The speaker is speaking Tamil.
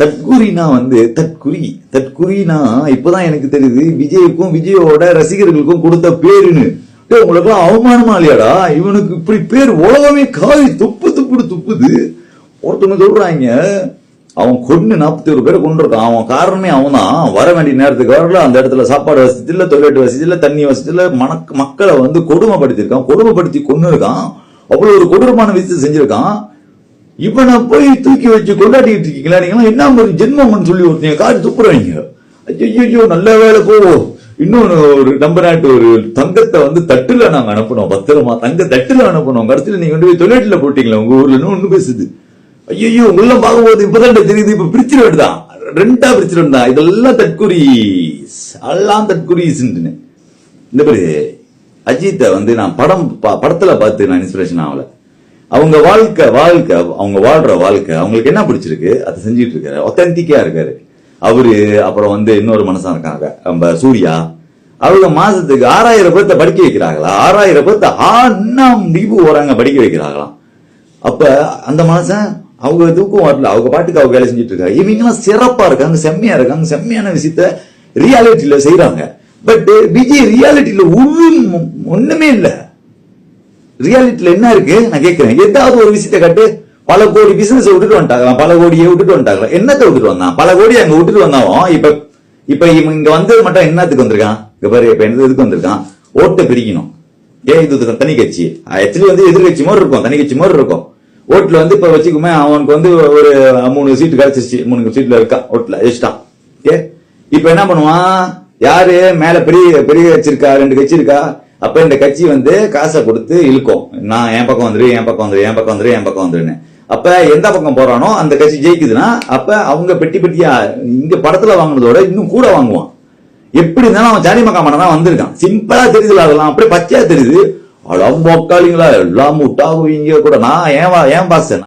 தற்குறினா வந்து தற்குறி. தற்குறினா இப்பதான் எனக்கு தெரியுது விஜய்க்கும் விஜயோட ரசிகர்களுக்கும் கொடுத்த பேருன்னு. டேய், உங்களுக்கெல்லாம் அவமானமா இல்லையாடா? இவனுக்கு இப்படி பேர் உலகமே காய் துப்பு துப்புடு துப்புது. ஒருத்தவங்க சொல்றாங்க அவன் கொண்டு நாற்பத்தி ஒரு பேரை கொண்டிருக்கான் அவன் காரணமே அவன் தான் வர வேண்டிய நேரத்துக்கு வரல. அந்த இடத்துல சாப்பாடு வசதி இல்லை தொழிலாட்டு வசதி இல்லை தண்ணி வசதி இல்லை மக்களை வந்து கொடுமைப்படுத்தியிருக்கான். கொடுமைப்படுத்தி கொண்டு இருக்கான் அவ்வளோ ஒரு கொடூரமான விஷயத்தை செஞ்சிருக்கான். இவனை போய் தூக்கி வச்சு கொண்டாடிட்டு இருக்கீங்களா? நீங்க என்ன மாதிரி ஜென்மம்னு சொல்லி ஒருத்தங்க காட்டு துப்புறாங்க. ஐயோ நல்ல வேலை போவோம் இன்னொன்று ஒரு நம்ம நாட்டு ஒரு தங்கத்தை வந்து தட்டுல நாங்க அனுப்பணும் பத்திரமா தங்க தட்டுல அனுப்பணும் கடைசியில் நீங்க கொண்டு போய் தொழிலில் போட்டீங்களா உங்க ஊர்ல ஒண்ணு பேசுது. ஐயோ உள்ள பார்க்கும்போது இப்பதான் தெரியுது. இப்ப பிரிச்சிட வேண்டுதான் ரெண்டா பிரிச்சிட வேண்டாம் இதெல்லாம் தற்குறி எல்லாம் தற்குறின்னு இந்த மாதிரி அஜித்தை வந்து நான் படம் படத்துல பார்த்து நான் இன்ஸ்பிரேஷன் ஆகலை. அவங்க வாழ்க்கை வாழ்க்கை அவங்க வாழ்ற வாழ்க்கை அவங்களுக்கு என்ன பிடிச்சிருக்கு? அதை செஞ்சுட்டு இருக்காரு. ஒத்தன்டிக்கா இருக்காரு. அவரு அப்புறம் வந்து இன்னொரு மனசா இருக்காங்க. நம்ம சூர்யா. அவங்க மாசத்துக்கு ஆறாயிரம் பேர்த்த படிக்க வைக்கிறாங்களா? ஆறாயிரம் பேர்த்த ஆண்ணாம் முடிவு ஓராங்க படிக்க வைக்கிறாங்களாம். அப்ப அந்த மனசன் அவங்க தூக்கம் வரல. அவங்க பாட்டுக்கு அவங்க வேலை செஞ்சுட்டு இருக்காங்க. இவங்கெல்லாம் சிறப்பா இருக்காங்க செம்மையா இருக்காங்க செம்மையான விஷயத்த ரியாலிட்டியில செய்யறாங்க பட் விஜய் ரியாலிட்டியில ஒன்றும் ஒண்ணுமே இல்லை. ரியாலிட்டியில என்ன இருக்கு? நான் கேட்கிறேன். ஏதாவது ஒரு விஷயத்தை கட்டு பல கோடி பிசினஸ் விட்டுட்டு வந்துட்டாங்க பல கோடியை விட்டுட்டு வந்துட்டாங்க என்னத்தை விட்டுட்டு வந்தான்? பல கோடி அங்க விட்டுட்டு வந்தாவும் இப்ப இப்ப இவன் இங்க வந்தது மட்டும் என்னத்துக்கு வந்திருக்கான்? இங்க பாரு இப்ப என்ன இதுக்கு வந்திருக்கான்? ஓட்டை பிரிக்கணும். ஏன் இது தனி கட்சி? ஆக்சுவலி வந்து எதிர்கட்சி மாதிரி இருக்கும். தனி கட்சி மாதிரி இருக்கும். ஓட்டுல வந்து இப்ப வச்சுக்குமே அவனுக்கு வந்து ஒரு மூணு சீட்டு கிடைச்சிச்சு மூணு சீட்ல இருக்கான் ஓட்டுல ஜெயிச்சிட்டான். ஏ இப்ப என்ன பண்ணுவான்? யாரு? மேல பெரிய பெரிய கட்சி இருக்கா? ரெண்டு கட்சி இருக்கா? அப்ப இந்த கட்சி வந்து காசை கொடுத்து இழுக்கும். நான் என் பக்கம் வந்துரு என் பக்கம் வந்துரு என் பக்கம் வந்துரு என் பக்கம் வந்துருன்னு. அப்ப எந்த பக்கம் போறானோ அந்த கட்சி ஜெயிக்குதுன்னா அப்ப அவங்க பெட்டி பெட்டியா இங்க படத்துல வாங்கினதோட இன்னும் கூட வாங்குவான். எப்படி இருந்தாலும் அவன் ஜாலி மக்கா தான் வந்திருக்கான். சிம்பிளா தெரியுதுல அதெல்லாம் அப்படியே பச்சையாக தெரியுது. அடம் மொக்காளிங்களா எல்லாம் முட்டாகுவீங்க கூட. நான் ஏன் வா- ஏன் பாசன்